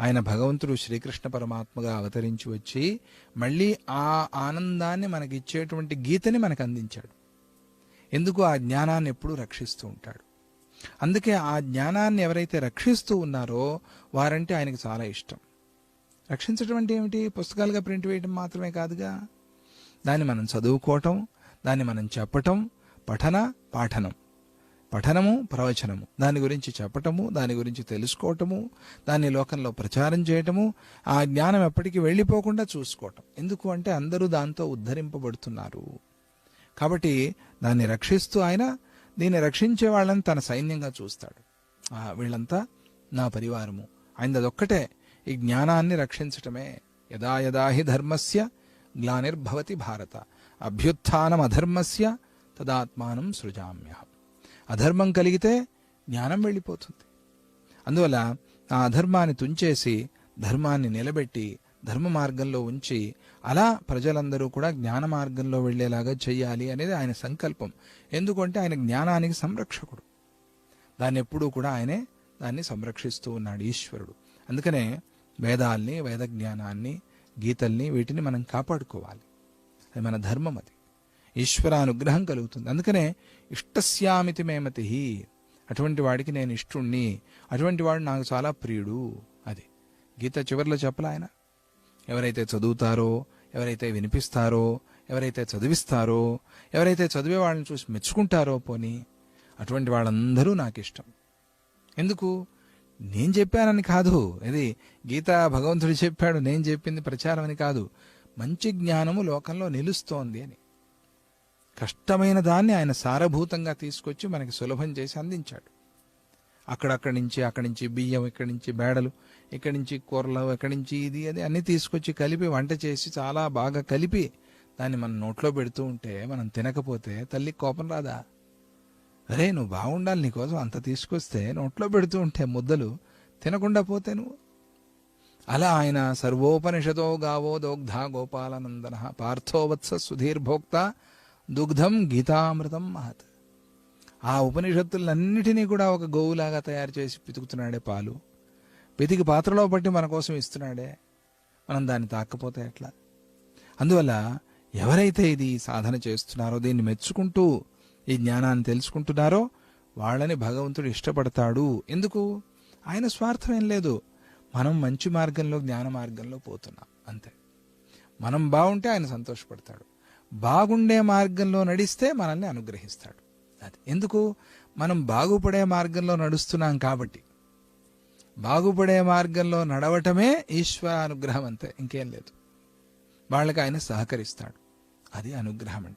ఆయన భగవంతుడు శ్రీకృష్ణ పరమాత్మగా అవతరించి వచ్చి మళ్ళీ ఆ ఆనందాన్ని మనకిచ్చేటువంటి గీతని మనకు అందించాడు ఎందుకు ఆ జ్ఞానాన్ని ఎప్పుడూ రక్షిస్తూ ఉంటాడు? అందుకే ఆ జ్ఞానాన్ని ఎవరైతే రక్షిస్తూ ఉన్నారో వారంటే ఆయనకు చాలా ఇష్టం. రక్షించడం అంటే ఏమిటి? పుస్తకాలుగా ప్రింట్ వేయడం మాత్రమే కాదుగా. దాన్ని మనం చదువుకోవటం దాన్ని మనం చెప్పటం పఠన పాఠనం. పఠనము ప్రవచనము. దాని గురించి చెప్పటము దాని గురించి తెలుసుకోవటము దాన్ని లోకంలో ప్రచారం చేయటము ఆ జ్ఞానం ఎప్పటికీ వెళ్ళిపోకుండా చూసుకోవటం. ఎందుకు అంటే అందరూ దాంతో ఉద్ధరింపబడుతున్నారు. కాబట్టి దాన్ని రక్షిస్తూ ఆయన దీన్ని రక్షించే వాళ్ళని తన సైన్యంగా చూస్తాడు. వీళ్ళంతా నా పరివారము. ఆయన అదొక్కటే ఈ జ్ఞానాన్ని రక్షించటమే. యదా యదా హి ధర్మస్య గ్లానిర్భవతి భారత. అభ్యుత్నం అధర్మస్య తదాత్మానం సృజామ్యహం. అధర్మం కలిగితే జ్ఞానం వెళ్ళిపోతుంది. అందువల్ల ఆ అధర్మాన్ని తుంచేసి ధర్మాన్ని నిలబెట్టి ధర్మ మార్గంలో ఉంచి అలా ప్రజలందరూ కూడా జ్ఞాన మార్గంలో వెళ్ళేలాగా చేయాలి అనేది ఆయన సంకల్పం. ఎందుకంటే ఆయన జ్ఞానానికి సంరక్షకుడు. దాన్ని ఎప్పుడూ కూడా ఆయనే దాన్ని సంరక్షిస్తూ ఉన్నాడు ఈశ్వరుడు. అందుకనే వేదాల్ని వేద జ్ఞానాన్ని గీతల్ని వీటిని మనం కాపాడుకోవాలి. అది మన ధర్మం అది. ఈశ్వరానుగ్రహం కలుగుతుంది. అందుకనే ఇష్టస్యామితి మేమతి అటువంటి వాడికి నేను ఇష్టుణ్ణి. అటువంటి వాడు నాకు చాలా ప్రియుడు. అది గీత చివరిలో చెప్పలా ఆయన? ఎవరైతే చదువుతారో ఎవరైతే వినిపిస్తారో ఎవరైతే చదివిస్తారో ఎవరైతే చదివే వాళ్ళని చూసి మెచ్చుకుంటారో పోని అటువంటి వాళ్ళందరూ నాకు ఇష్టం ఎందుకు? నేను చెప్పానని కాదు. ఇది గీత భగవంతుడు చెప్పాడు నేను చెప్పింది ప్రచారం అని కాదు. మంచి జ్ఞానము లోకంలో నిలుస్తోంది అని. కష్టమైన దాన్ని ఆయన సారభూతంగా తీసుకొచ్చి మనకి సులభం చేసి అందించాడు. అక్కడక్కడి నుంచి అక్కడి నుంచి బియ్యం ఇక్కడి నుంచి బేడలు ఇక్కడి నుంచి కూరలు ఇక్కడి నుంచి ఇది అది అన్ని తీసుకొచ్చి కలిపి వంట చేసి చాలా బాగా కలిపి దాన్ని మనం నోట్లో పెడుతూ ఉంటే మనం తినకపోతే తల్లి కోపం రాదా? అరే నువ్వు బాగుండాలి నీకోసం అంత తీసుకొస్తే నోట్లో పెడుతూ ఉంటే ముద్దలు తినకుండా పోతే నువ్వు? అలా ఆయన సర్వోపనిషదో గావో దోగ్ధ గోపాలనందన పార్థోవత్స సుధీర్భోక్త దుగ్ధం గీతామృతం మహత్. ఆ ఉపనిషత్తులన్నిటినీ కూడా ఒక గోవులాగా తయారు చేసి పితుకుతున్నాడే పాలు. పితికి పాత్రలో పట్టి మన కోసం ఇస్తున్నాడే. మనం దాన్ని తాకపోతే ఎట్లా? అందువల్ల ఎవరైతే ఇది సాధన చేస్తున్నారో దీన్ని మెచ్చుకుంటూ ఈ జ్ఞానాన్ని తెలుసుకుంటున్నారో వాళ్ళని భగవంతుడు ఇష్టపడతాడు. ఎందుకు? ఆయన స్వార్థం ఏం లేదు. మనం మంచి మార్గంలో జ్ఞాన మార్గంలో పోతున్నాం. అంతే. మనం బాగుంటే ఆయన సంతోషపడతాడు. బాగుండే మార్గంలో నడిస్తే మనల్ని అనుగ్రహిస్తాడు. అది ఎందుకు? మనం బాగుపడే మార్గంలో నడుస్తున్నాం కాబట్టి. బాగుపడే మార్గంలో నడవటమే ఈశ్వర అనుగ్రహం అంతే ఇంకేం లేదు. వాళ్ళకి ఆయన సహకరిస్తాడు. అది అనుగ్రహం అంటే